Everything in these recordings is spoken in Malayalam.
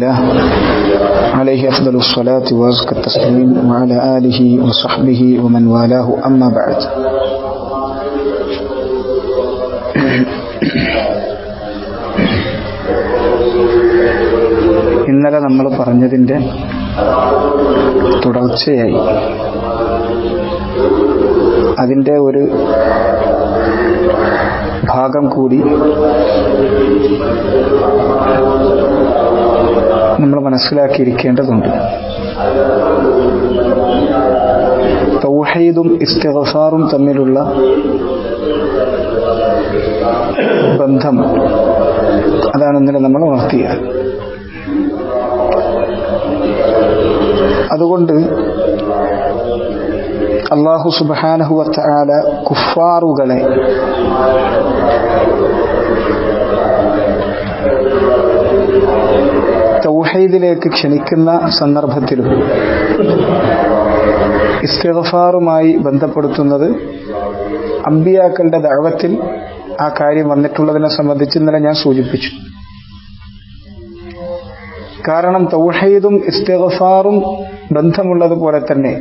الله عليه أفضل الصلاة وأزكى التسليم وعلى آله وصحبه ومن والاه أما بعد ഇന്നലെ നമ്മൾ പറഞ്ഞതിൻ്റെ തുടർച്ചയായി അതിൻ്റെ ഒരു ഭാഗം കൂടി നമ്മൾ മനസ്സിലാക്കിയിരിക്കേണ്ടതുണ്ട്. തൗഹീദും ഇസ്തിഗ്ഫാറും തമ്മിലുള്ള ബന്ധം അതാണ് ഇന്നലെ നമ്മൾ ഉണർത്തിയത്. അതുകൊണ്ട് അള്ളാഹു സുബാനഹുവത്ത കുഫാറുകളെ തൗഹീദിലേക്ക് ക്ഷണിക്കുന്ന സന്ദർഭത്തിലും ഇസ്തിഗ്ഫാറുമായി ബന്ധപ്പെടുത്തുന്നത് അമ്പിയാക്കളുടെ ദഴവത്തിൽ ആ കാര്യം വന്നിട്ടുള്ളതിനെ സംബന്ധിച്ച് ഇന്നലെ ഞാൻ സൂചിപ്പിച്ചു. കാരണം തൗഹീദും ഇസ്തിഗ്ഫാറും ബന്ധമുള്ളതുപോലെ തന്നെ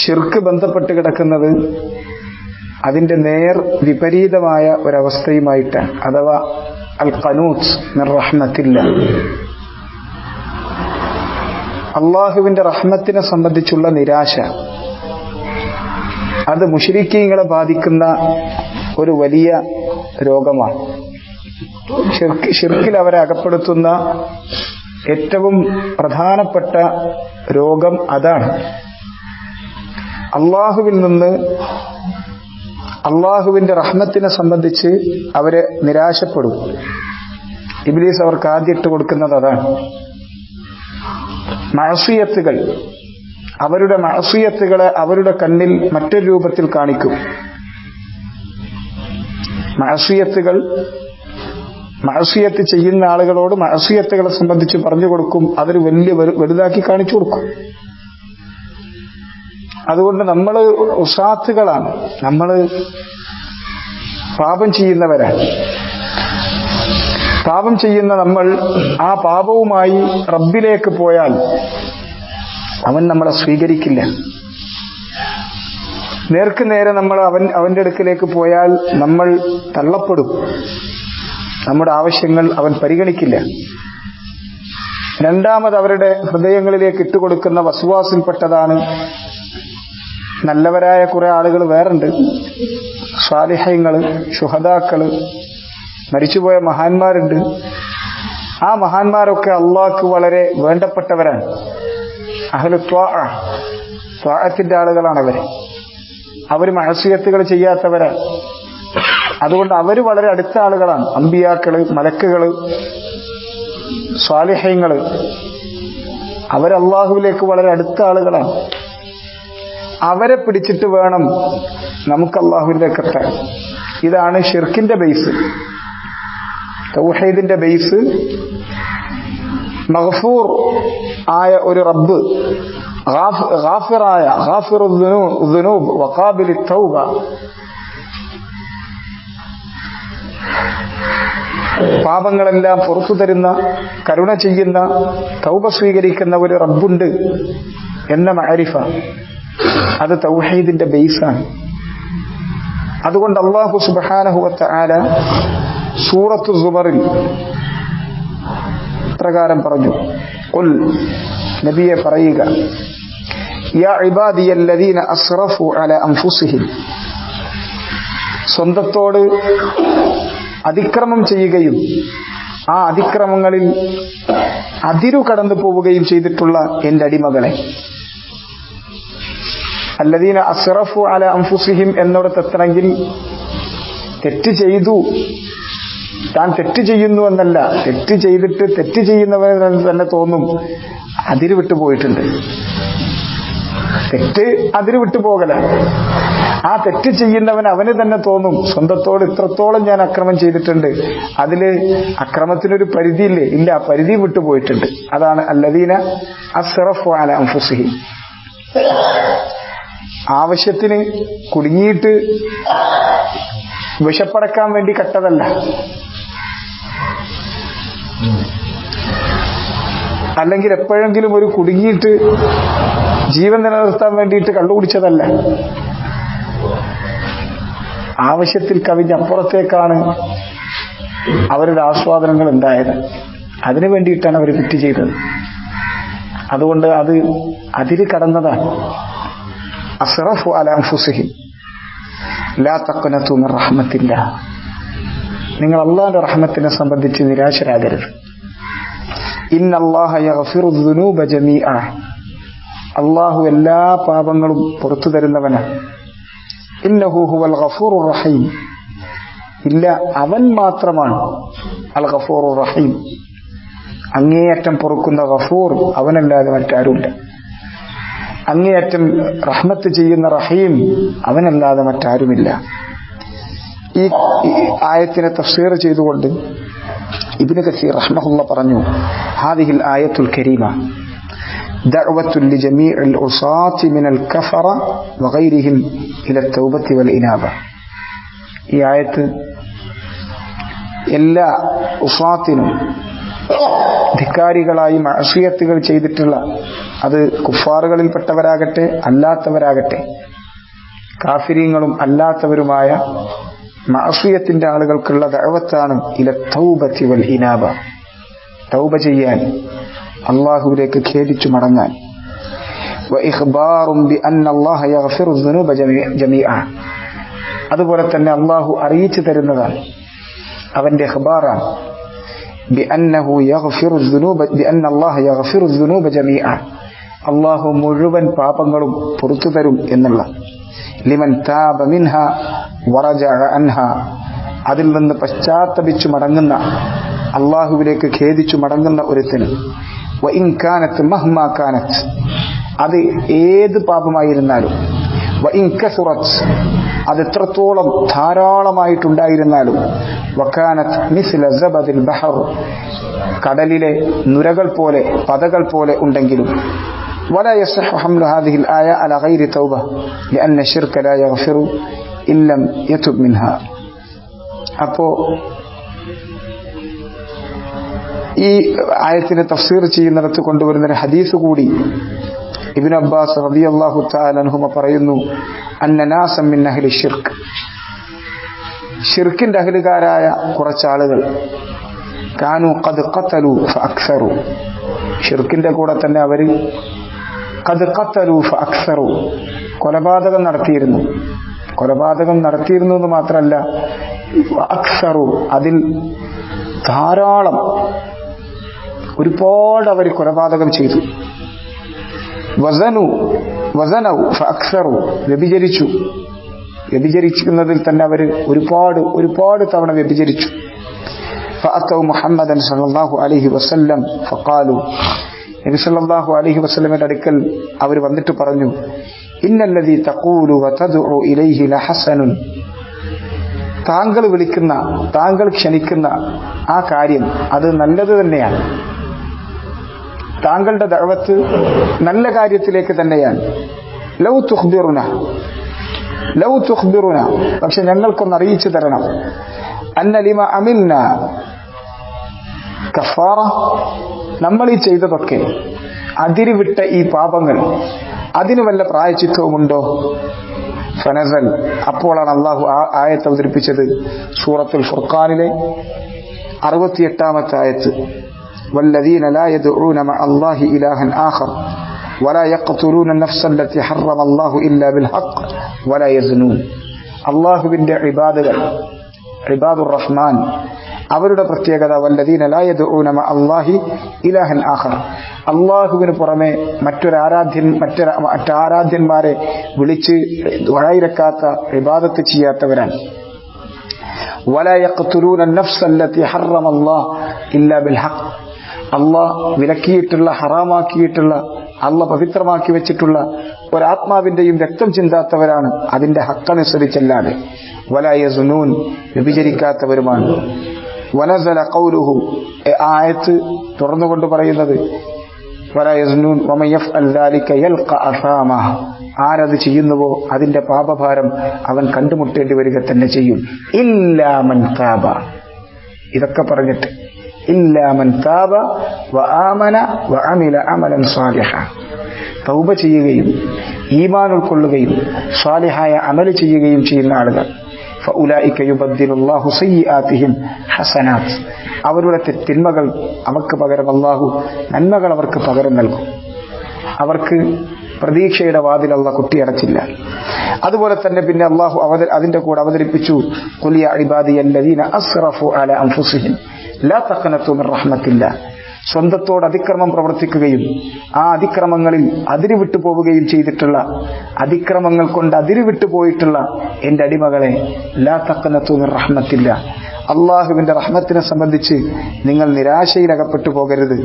ഷിർക്ക് ബന്ധപ്പെട്ട് കിടക്കുന്നത് അതിന്റെ നേർ വിപരീതമായ ഒരവസ്ഥയുമായിട്ടാണ് അഥവാ അൽ കനൂസ് റഹ്മത്തില്ല. അള്ളാഹുവിന്റെ റഹ്മത്തിനെ സംബന്ധിച്ചുള്ള നിരാശ അത് മുഷരിക്കീങ്ങളെ ബാധിക്കുന്ന ഒരു വലിയ രോഗമാണ്. ഷിർക്കിൽ അവരെ അകപ്പെടുത്തുന്ന ഏറ്റവും പ്രധാനപ്പെട്ട രോഗം അതാണ്. അള്ളാഹുവിൽ നിന്ന് അള്ളാഹുവിന്റെ റഹ്മത്തിനെ സംബന്ധിച്ച് അവരെ നിരാശപ്പെടും. ഇബ്ലീസ് അവർക്ക് ആദ്യമിട്ട് കൊടുക്കുന്നത് അതാണ്. മഴസിയത്തുകൾ അവരുടെ മഴസിയത്തുകളെ അവരുടെ കണ്ണിൽ മറ്റൊരു രൂപത്തിൽ കാണിക്കും. മഴസിയത്തുകൾ മഴസിയത്ത് ചെയ്യുന്ന ആളുകളോട് മഴസിയത്തുകളെ സംബന്ധിച്ച് പറഞ്ഞു കൊടുക്കും അതൊരു വലിയ വലുതാക്കി കാണിച്ചു കൊടുക്കും. അതുകൊണ്ട് നമ്മൾ ഉസാത്തുകളാണ്. നമ്മൾ പാപം ചെയ്യുന്നവരാണ്. പാപം ചെയ്യുന്ന നമ്മൾ ആ പാപവുമായി റബ്ബിലേക്ക് പോയാൽ അവൻ നമ്മളെ സ്വീകരിക്കില്ല. നേർക്ക് നേരെ നമ്മൾ അവൻ അവന്റെ അടുക്കിലേക്ക് പോയാൽ നമ്മൾ തള്ളപ്പെടും. നമ്മുടെ ആവശ്യങ്ങൾ അവൻ പരിഗണിക്കില്ല. രണ്ടാമത് അവരുടെ ഹൃദയങ്ങളിലേക്ക് ഇട്ടുകൊടുക്കുന്ന വസുവാസിൽപ്പെട്ടതാണ് നല്ലവരായ കുറെ ആളുകൾ വേറുണ്ട്. സ്വാലിഹ്യങ്ങൾ ശുഹദാക്കൾ മരിച്ചുപോയ മഹാന്മാരുണ്ട്. ആ മഹാന്മാരൊക്കെ അള്ളാഹ്ക്ക് വളരെ വേണ്ടപ്പെട്ടവരാണ്. അഹലു ത്വാഅത്തിന്റെ ആളുകളാണ് അവർ. അവർ മഹസ്യത്തുകൾ ചെയ്യാത്തവരാണ് അതുകൊണ്ട് അവർ വളരെ അടുത്ത ആളുകളാണ്. അമ്പിയാക്കൾ മലക്കുകൾ സ്വാലിഹ്യങ്ങൾ അവർ അള്ളാഹുവിലേക്ക് വളരെ അടുത്ത ആളുകളാണ്. അവരെ പിടിച്ചിട്ട് വേണം നമുക്ക് അള്ളാഹുവിലേക്ക് എത്താൻ ഇതാണ് ഷിർക്കിന്റെ ബേസ്. തൗഹീദിന്റെ ബേസ്. മഹഫൂർ ആയ ഒരു റബ്ബ് ദുനൂബ് വഖാബിൽ തൗബ. പാപങ്ങളെല്ലാം പുറത്തു തരുന്ന കരുണ ചെയ്യുന്ന തൗബ സ്വീകരിക്കുന്ന ഒരു റബ്ബുണ്ട് എന്ന മാരിഫ അത് തൗഹീദിന്റെ ബേസാണ്. അതുകൊണ്ട് അള്ളാഹു സുബാനഹുവത്ത ആല സൂറത്തു സുബറിൽ പ്രകാരം പറഞ്ഞു. ഉൽ നബിയെ പറയുക സ്വന്തത്തോട് അതിക്രമം ചെയ്യുകയും ആ അതിക്രമങ്ങളിൽ അതിരു കടന്നു പോവുകയും ചെയ്തിട്ടുള്ള എന്റെ അടിമകളെ. അല്ലദീന അസ്റഫു അല അംഫുസിഹിം എന്നോടത്തെത്തണമെങ്കിൽ തെറ്റ് ചെയ്തു. താൻ തെറ്റ് ചെയ്യുന്നു എന്നല്ല. തെറ്റ് ചെയ്തിട്ട് തെറ്റ് ചെയ്യുന്നവന് തന്നെ തോന്നും അതിര് വിട്ടു പോയിട്ടുണ്ട്. തെറ്റ് അതിര് വിട്ടു പോകലാണ്. ആ തെറ്റ് ചെയ്യുന്നവൻ അവന് തന്നെ തോന്നും. സ്വന്തത്തോട് ഇത്രത്തോളം ഞാൻ അക്രമം ചെയ്തിട്ടുണ്ട്. അതിൽ അക്രമത്തിനൊരു പരിധിയില്ലേ? ഇല്ല ആ പരിധി വിട്ടുപോയിട്ടുണ്ട് അതാണ് അല്ലദീന അസ്റഫ് അല അംഫുസിഹി ആവശ്യത്തിന് കുടുങ്ങിയിട്ട് വിഷപ്പടക്കാൻ വേണ്ടി കട്ടതല്ല. അല്ലെങ്കിൽ എപ്പോഴെങ്കിലും ഒരു കുടുങ്ങിയിട്ട് ജീവൻ നിലനിർത്താൻ വേണ്ടിയിട്ട് കണ്ടുപിടിച്ചതല്ല ആവശ്യത്തിൽ കവിഞ്ഞപ്പുറത്തേക്കാണ് അവരുടെ ആസ്വാദനങ്ങൾ ഉണ്ടായത്. അതിനു വേണ്ടിയിട്ടാണ് അവർ കുറ്റി ചെയ്തത്. അതുകൊണ്ട് അത് അതിര് കടന്നതാണ്. അസ്റഫു അലാംഫുസിഹിം ലാ തക്കനത്തു മിർ റഹ്മത്തില്ല നിങ്ങൾ അള്ളാന്റെ റഹ്മത്തിനെ സംബന്ധിച്ച് നിരാശരാകരുത്. ഇന്നല്ലാഹ യഗ്ഫിറു ദുനൂബ ജമീഅ അള്ളാഹു എല്ലാ പാപങ്ങളും പുറത്തു തരുന്നവനാണ്. ഇന്നഹു ഹുവൽ ഗഫൂറുർ റഹീം ഇല്ല അവൻ മാത്രമാണ് അൽ ഗഫൂറുർ റഹീം അങ്ങേയറ്റം പൊറുക്കുന്ന ഗഫൂർ അവനല്ലാതെ മറ്റാരുമില്ല. അങ്ങേയറ്റം റഹ്മത്ത് ചെയ്യുന്ന റഹീം അവനല്ലാതെ മറ്റാരുമില്ല ഈ ഈ ആയത്തിനെ തഫ്സീർ ചെയ്തുകൊണ്ട് ഇബ്നു കസീർ റഹ്മഹുള്ള പറഞ്ഞു ഹാദിഹിൽ ആയത്തുൽ കരീമ دعوة لجميع العصاة من الكفرة وغيرهم إلى التوبة والإنابة ഈ ആയത്ത് എല്ലാ ഉസാത്തിനും ധിക്കാരികളായി മാഷിയത്തുകൾ ചെയ്തിട്ടുള്ള അത് കുഫാറുകളിൽപ്പെട്ടവരാകട്ടെ അല്ലാത്തവരാകട്ടെ കാഫിര്യങ്ങളും അല്ലാത്തവരുമായ മാഷിയത്തിന്റെ ആളുകൾക്കുള്ള ദഴവത്താണ് ഇല തൗബത്തി വൽ ഇനാബ. തൗബ ചെയ്യാൻ അള്ളാഹുവിലേക്ക് ഖേദിച്ചു മടങ്ങാൻ. അതുപോലെ തന്നെ അള്ളാഹു അറിയിച്ചു തരുന്നതാണ്. അവന്റെ ഖബാറാണ് ബിഅന്നഹു യഗ്ഫിറു ദുനൂബ ബിഅന്നല്ലാഹു യഗ്ഫിറു ദുനൂബ ജമീഅ അല്ലാഹു മുഴുവൻ പാപങ്ങളും പുറത്തു തരും എന്നുള്ള. ലിമൻ താബ മിൻഹ വറജ അൻഹ. അതിൽ നിന്ന് പശ്ചാത്തപിച്ചു മടങ്ങുന്ന അള്ളാഹുവിലേക്ക് ഖേദിച്ചു മടങ്ങുന്ന ഒരുത്തിന്. മഹ്മാ മഹ്മാക്കാനത്ത് അത് ഏത് പാപമായിരുന്നാലും. വൈൻകസുറത്ത് അത് എത്രത്തോളം ധാരാളമായിട്ടുണ്ടായിരുന്നാലും വക്കാനത്ത് മിസ്ല സബദിൽ ബഹർ കടലിലെ നുരകൾ പോലെ പതകൾ പോലെ ഉണ്ടെങ്കിലും ولا يصح حمل هذه الآية على غير توبة لأن الشرك لا يغفر إن لم يتب منها അപ്പോ ഈ ആയത്തിനെ തഫ്സീർ ചെയ്യുന്നിടത്ത് കൊണ്ടുവരുന്ന ഒരു ഹദീസ് കൂടി ഇബിൻ അബ്ബാസ് റബി അള്ളാഹു അൻഹുമ പറയുന്നു അന്നനാസം മിൻ അഹ്ലി ഷിർക്ക് ഷിർക്കിന്റെ അഹലുകാരായ കുറച്ചാളുകൾ. കാനു ഖദ് ഖതലു ഫഅക്സറു. ഷിർക്കിന്റെ കൂടെ തന്നെ അവർ ഖദ് ഖതലു ഫഅക്സറു. കൊലപാതകം നടത്തിയിരുന്നു. കൊലപാതകം നടത്തിയിരുന്നു എന്ന് മാത്രമല്ല അക്സറു അതിൽ ധാരാളം ഒരുപാട് അവർ കൊലപാതകം ചെയ്തു. വസനു വസനു ഫഅക്സറു വ്യഭിചരിച്ചു വ്യഭിചരിക്കുന്നതിൽ തന്നെ അവർ ഒരുപാട് ഒരുപാട് തവണ വ്യഭിചരിച്ചു فأتوا محمدا صلى الله عليه وسلم فقالوا നബി സല്ലല്ലാഹു അലൈഹി വസല്ലമയുടെ അടുക്കൽ അവർ വന്നിട്ട് പറഞ്ഞു ഇന്നല്ലദീ തഖൂലു വതദ്ഉ ഇലൈഹി ലഹസനുൻ താങ്കൾ വിളിക്കുന്ന താങ്കൾ ക്ഷണിക്കുന്ന ആ കാര്യം അത് നല്ലത് തന്നെയാണ് താങ്കളുടെ ദഴവത്ത് നല്ല കാര്യത്തിലേക്ക് തന്നെയാണ്. ലൗ തുഹ്ബിറുന ലൗ തുഹ്ബിറുന പക്ഷെ ഞങ്ങൾക്കൊന്ന് അറിയിച്ചു തരണം. അന്ന ലിമ അമിൽന കഫാറ. നമ്മൾ ഈ ചെയ്തതൊക്കെ അതിരിവിട്ട ഈ പാപങ്ങൾ അതിന് വല്ല പ്രായച്ചിത്വമുണ്ടോ ഫനസൽ. അപ്പോഴാണ് അള്ളാഹു ആ ആയത്ത് അവതരിപ്പിച്ചത്. സൂറത്തുൽ ഫുർഖാനിലെ അറുപത്തിയെട്ടാമത്തെ ആയത്ത്. والذين لا يدعون مع الله إلها آخر ولا يقتلون النفس التي حرم الله إلا بالحق ولا يزنون الله بند عبادة عباد الرحمن അവരുടെ പ്രത്യേകത വല്ലദീന ലായദൂന അള്ളാഹി ഇലാഹൻ ആഖർ അള്ളാഹുവിന് പുറമെ മറ്റൊരു ആരാധ്യൻ മറ്റൊരു മറ്റാരാധ്യന്മാരെ വിളിച്ച് വഴയിരക്കാത്ത ഇബാദത്ത് ചെയ്യാത്തവരാണ് ولا يقتلون النفس التي حرم الله إلا بالحق അള്ളാഹ് വിലക്കിയിട്ടുള്ള ഹറാമാക്കിയിട്ടുള്ള അള്ള പവിത്രമാക്കി വെച്ചിട്ടുള്ള ഒരാത്മാവിന്റെയും രക്തം ചിന്താത്തവരാണ് അതിന്റെ ഹക്കനുസരിച്ചല്ലാതെ. വലായസുനൂൻ വ്യഭിചരിക്കാത്തവരുമാണ്. വനസല കൗലുഹു ആയത്ത് തുറന്നുകൊണ്ട് പറയുന്നത് ആരത് ചെയ്യുന്നുവോ അതിന്റെ പാപഭാരം അവൻ കണ്ടുമുട്ടേണ്ടി വരിക തന്നെ ചെയ്യും. ഇല്ലാമൻ കാബ ഇതൊക്കെ പറഞ്ഞിട്ട് ഇല്ലാ മൻ താബ വ ആമന വ അമില അമലൻ സാലിഹ തൗബ ചെയ്യുകയും ഈമാൻ ഉൾക്കൊള്ളുകയും സ്വാലിഹായ അമൽ ചെയ്യുകയും ചെയ്യുന്ന ആളുകൾ. ഹസനാത്ത്. അവരുടെ തിന്മകൾ അവർക്ക് പകരം അള്ളാഹു നന്മകൾ അവർക്ക് പകരം നൽകും. അവർക്ക് പ്രതീക്ഷയുടെ വാതിൽ അള്ള കുട്ടിയടച്ചില്ല അതുപോലെ തന്നെ പിന്നെ അള്ളാഹു അവതരി അതിന്റെ കൂടെ അവതരിപ്പിച്ചു കുലിയ അലിബാദി അസ്റഫു അല അംഫുസിഹിൻ ലാ തഖനതു മിർ റഹ്മത്തില്ല. സ്വന്തത്തോട് അതിക്രമം പ്രവർത്തിക്കുകയും ആ അതിക്രമങ്ങളിൽ അതിരുവിട്ടു പോവുകയും ചെയ്തിട്ടുള്ള അതിക്രമങ്ങൾ കൊണ്ട് അതിരുവിട്ടു പോയിട്ടുള്ള എന്റെ അടിമകളെ ലാ തഖനതു മിർ റഹ്മത്തില്ല. അള്ളാഹുവിന്റെ റഹ്മത്തിനെ സംബന്ധിച്ച് നിങ്ങൾ നിരാശയിലകപ്പെട്ടു പോകരുത്.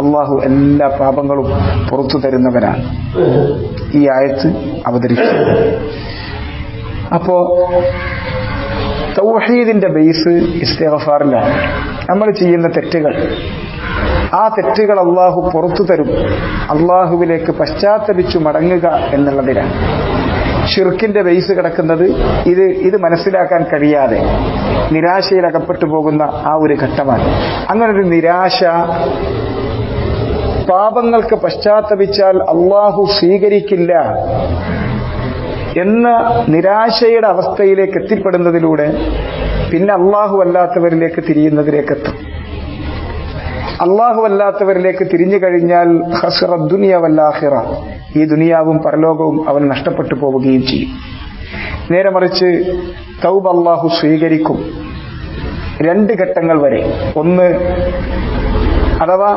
അള്ളാഹു എല്ലാ പാപങ്ങളും പുറത്തു തരുന്നവനാണ്. ഈ ആയത്ത് അവതരിച്ചു അപ്പോ തൗഹീദിന്റെ ബേസ് ഇസ്തിഗ്ഫാറിലാണ്. നമ്മൾ ചെയ്യുന്ന തെറ്റുകൾ. ആ തെറ്റുകൾ അള്ളാഹു പുറത്തു തരും. അള്ളാഹുവിലേക്ക് പശ്ചാത്തപിച്ചു മടങ്ങുക എന്നുള്ളതിനാണ് ഷിർക്കിന്റെ ബേസ് കിടക്കുന്നത് ഇത് ഇത് മനസ്സിലാക്കാൻ കഴിയാതെ നിരാശയിൽ അകപ്പെട്ടു പോകുന്ന ആ ഒരു ഘട്ടമാണ്. അങ്ങനൊരു നിരാശ പാപങ്ങൾക്ക് പശ്ചാത്തപിച്ചാൽ അള്ളാഹു സ്വീകരിക്കില്ല. എന്ന നിരാശയുടെ അവസ്ഥയിലേക്ക് എത്തിപ്പെടുന്നതിലൂടെ പിന്നെ അള്ളാഹു അല്ലാത്തവരിലേക്ക് തിരിയുന്നതിലേക്ക് എത്തും അള്ളാഹു അല്ലാത്തവരിലേക്ക് തിരിഞ്ഞു കഴിഞ്ഞാൽ ഹസ്റ ദുനിയവല്ലാഹിറ ഈ ദുനിയാവും പരലോകവും അവൻ നഷ്ടപ്പെട്ടു പോവുകയും ചെയ്യും. നേരെ മറിച്ച് തൗബ് അള്ളാഹു സ്വീകരിക്കും രണ്ട് ഘട്ടങ്ങൾ വരെ. ഒന്ന് അഥവാ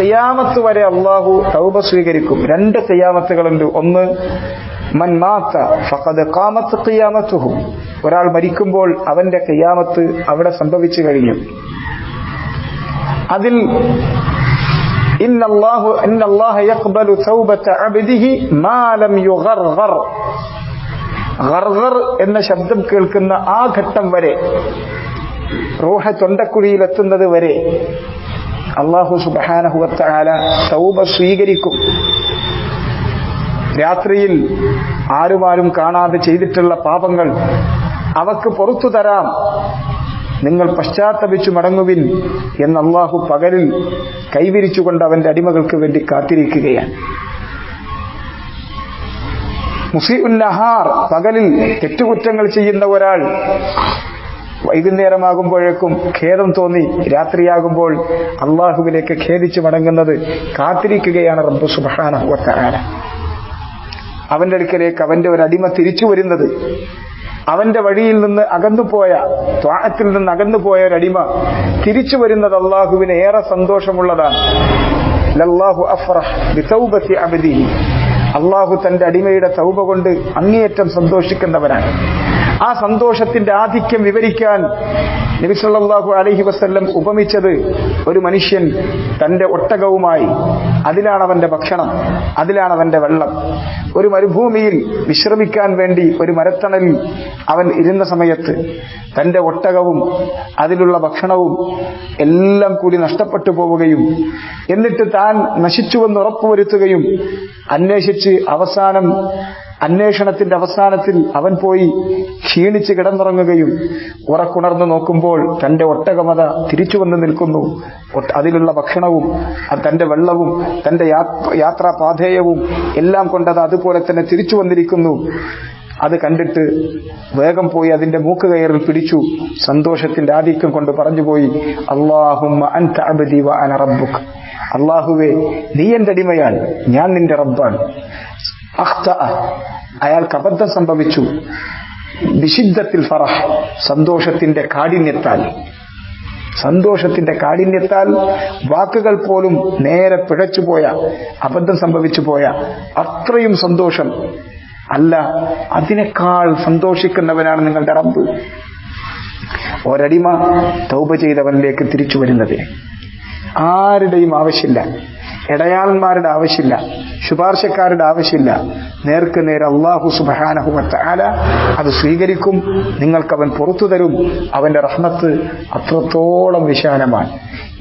ഖിയാമത്ത് വരെ അള്ളാഹു തൗബ സ്വീകരിക്കും. രണ്ട് ഖിയാമത്തുകളുണ്ട്. ഒന്ന് മൻ മാത്ത ഫഖദ് ഖാമത്ത് ഖിയാമത്തുഹു. ഒരാൾ മരിക്കുമ്പോൾ അവന്റെ ഖിയാമത്ത് അവിടെ സംഭവിച്ചു കഴിഞ്ഞു. അതിൽ ഇന്നല്ലാഹു ഇന്നല്ലാഹ തൗബത മാ ലം എന്ന ശബ്ദം കേൾക്കുന്ന ആ ഘട്ടം വരെ റൂഹ തൊണ്ടക്കുഴിയിലെത്തുന്നത് വരെ അള്ളാഹു സുബാനഹുവത്താല തൗബ സ്വീകരിക്കും. രാത്രിയിൽ ആരുമാരും കാണാതെ ചെയ്തിട്ടുള്ള പാപങ്ങൾ അവക്ക് പുറത്തു തരാം. നിങ്ങൾ പശ്ചാത്തപിച്ചു മടങ്ങുവിൻ എന്ന് അള്ളാഹു പകലിൽ കൈവിരിച്ചുകൊണ്ട് അവന്റെ അടിമകൾക്ക് വേണ്ടി കാത്തിരിക്കുകയാണ്. മുസീഉന്നഹാർ പകലിൽ തെറ്റുകുറ്റങ്ങൾ ചെയ്യുന്ന ഒരാൾ വൈകുന്നേരമാകുമ്പോഴേക്കും ഖേദം തോന്നി രാത്രിയാകുമ്പോൾ അള്ളാഹുവിലേക്ക് ഖേദിച്ചു മടങ്ങുന്നത് കാത്തിരിക്കുകയാണ് റബ്ബു സുബാന അവന്റെ അടുക്കലേക്ക് അവന്റെ ഒരു അടിമ തിരിച്ചു വരുന്നത് അവന്റെ വഴിയിൽ നിന്ന് അകന്നുപോയ ത്വാഹത്തിൽ നിന്ന് അകന്നുപോയ ഒരു അടിമ തിരിച്ചു വരുന്നത് അള്ളാഹുവിന് ഏറെ സന്തോഷമുള്ളതാണ്. അള്ളാഹു തന്റെ അടിമയുടെ തൗബ കൊണ്ട് അങ്ങേയറ്റം സന്തോഷിക്കുന്നവനാണ്. ആ സന്തോഷത്തിന്റെ ആധിക്യം വിവരിക്കാൻ നബിസല്ലാഹു അലഹി വസ്ല്ലം ഉപമിച്ചത് ഒരു മനുഷ്യൻ തന്റെ ഒട്ടകവുമായി. അതിലാണ് അവന്റെ ഭക്ഷണം. അതിലാണ് അവന്റെ വെള്ളം. ഒരു മരുഭൂമിയിൽ വിശ്രമിക്കാൻ വേണ്ടി ഒരു മരത്തണലിൽ അവൻ ഇരുന്ന സമയത്ത് തന്റെ ഒട്ടകവും അതിലുള്ള ഭക്ഷണവും എല്ലാം കൂടി നഷ്ടപ്പെട്ടു പോവുകയും എന്നിട്ട് താൻ നശിച്ചുവെന്ന് ഉറപ്പുവരുത്തുകയും അന്വേഷിച്ച് അവസാനം അന്വേഷണത്തിന്റെ അവസാനത്തിൽ അവൻ പോയി ക്ഷീണിച്ച് കിടന്നുറങ്ങുകയും ഉറക്കുണർന്നു നോക്കുമ്പോൾ തന്റെ ഒട്ടകമത തിരിച്ചു വന്ന് നിൽക്കുന്നു. അതിലുള്ള ഭക്ഷണവും തന്റെ വെള്ളവും തന്റെ യാത്രാപാധേയവും യാത്രാ എല്ലാം കൊണ്ടത് അതുപോലെ തന്നെ തിരിച്ചു വന്നിരിക്കുന്നു. അത് കണ്ടിട്ട് വേഗം പോയി അതിന്റെ മൂക്ക് കയറിൽ പിടിച്ചു. സന്തോഷത്തിന്റെ ആധിക്യം കൊണ്ട് പറഞ്ഞുപോയി അള്ളാഹുമ്മ അൻത അബദി വ അന അള്ളാഹുവേ നീ എന്റെ അടിമയാണ് ഞാൻ നിന്റെ റബ്ബാണ്. അഖ്തഅ. അയാൾക്ക് അബദ്ധം സംഭവിച്ചു. ബിശിദ്ദത്തിൽ ഫറഹ്. സന്തോഷത്തിന്റെ കാഠിന്യത്താൽ. സന്തോഷത്തിന്റെ കാഠിന്യത്താൽ വാക്കുകൾ പോലും നേരെ പിഴച്ചുപോയ അബദ്ധം സംഭവിച്ചു പോയ അത്രയും സന്തോഷം. അല്ല അതിനേക്കാൾ സന്തോഷിക്കുന്നവനാണ് നിങ്ങളുടെ റബ്ബ്. ഒരടിമ തൗപ ചെയ്തവനിലേക്ക് തിരിച്ചു വരുന്നത്. ആരുടെയും ആവശ്യമില്ല. ഇടയാളന്മാരുടെ ആവശ്യമില്ല ശുപാർശക്കാരുടെ ആവശ്യമില്ല. നേർക്ക് നേരെ അള്ളാഹു സുബാനഹുമത്ത ആല അത് സ്വീകരിക്കും നിങ്ങൾക്ക് അവൻ പുറത്തു തരും. അവന്റെ റഹ്മത്ത് അത്രത്തോളം വിശാലമാണ്.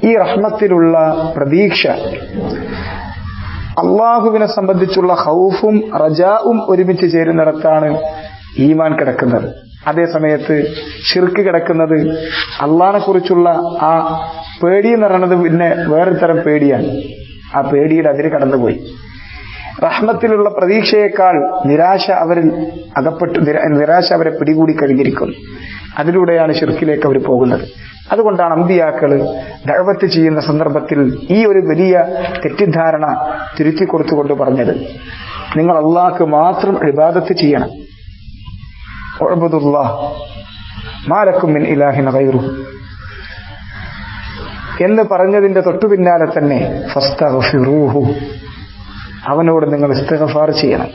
ഈ റഹ്മത്തിലുള്ള പ്രതീക്ഷ അള്ളാഹുവിനെ സംബന്ധിച്ചുള്ള ഹൗഫും റജാവും ഒരുമിച്ച് ചേരുന്നിടത്താണ് ഈമാൻ കിടക്കുന്നത്. അതേ സമയത്ത് കിടക്കുന്നത് അള്ളാഹിനെ കുറിച്ചുള്ള ആ പേടി എന്ന് പറയുന്നത് പിന്നെ വേറൊരു തരം പേടിയാണ്. ആ പേടിയുടെ അതിര് കടന്നുപോയി. റഹ്മത്തിലുള്ള പ്രതീക്ഷയേക്കാൾ നിരാശ അവരിൽ അകപ്പെട്ടു നിരാശ അവരെ പിടികൂടി കഴിഞ്ഞിരിക്കുന്നു. അതിലൂടെയാണ് ഷിർക്കിലേക്ക് അവർ പോകുന്നത്. അതുകൊണ്ടാണ് അമ്പിയാക്കൾ ദഴവത്ത് ചെയ്യുന്ന സന്ദർഭത്തിൽ ഈ ഒരു വലിയ തെറ്റിദ്ധാരണ തിരുത്തി കൊടുത്തുകൊണ്ട് പറഞ്ഞത്. നിങ്ങൾ അള്ളാഹ്ക്ക് മാത്രം ഇബാദത്ത് ചെയ്യണം. മാലക്കും ഇലാഹിൻ എന്ന് പറഞ്ഞതിന്റെ തൊട്ടു പിന്നാലെ തന്നെ അവനോട് നിങ്ങൾ ഇസ്തിഗ്ഫാർ ചെയ്യണം.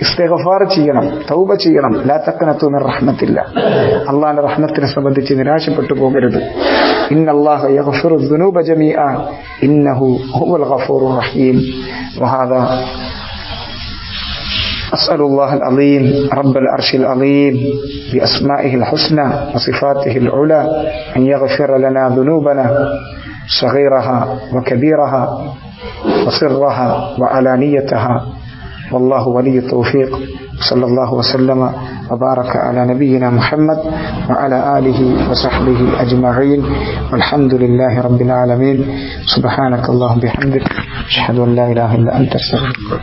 ഇസ്തിഗ്ഫാർ ചെയ്യണം തൗബ ചെയ്യണം. ലാ തഖനതു മിൻ റഹ്മത്തില്ല. അള്ളാഹിന്റെ റഹ്മത്തിനെ സംബന്ധിച്ച് നിരാശപ്പെട്ടു പോകരുത്. ഇന്നല്ലാഹ ജമീഅ ഇന്നഹു ഹുവൽ റഹീം. أسأل الله العظيم رب العرش العظيم بأسمائه الحسنى وصفاته العلى أن يغفر لنا ذنوبنا صغيرها وكبيرها وسرها وعلانيتها. والله ولي التوفيق. صلى الله وسلم وبارك على نبينا محمد وعلى آله وصحبه أجمعين. والحمد لله رب العالمين. سبحانك اللهم بحمدك أشهد أن لا إله إلا أنت أستغفرك.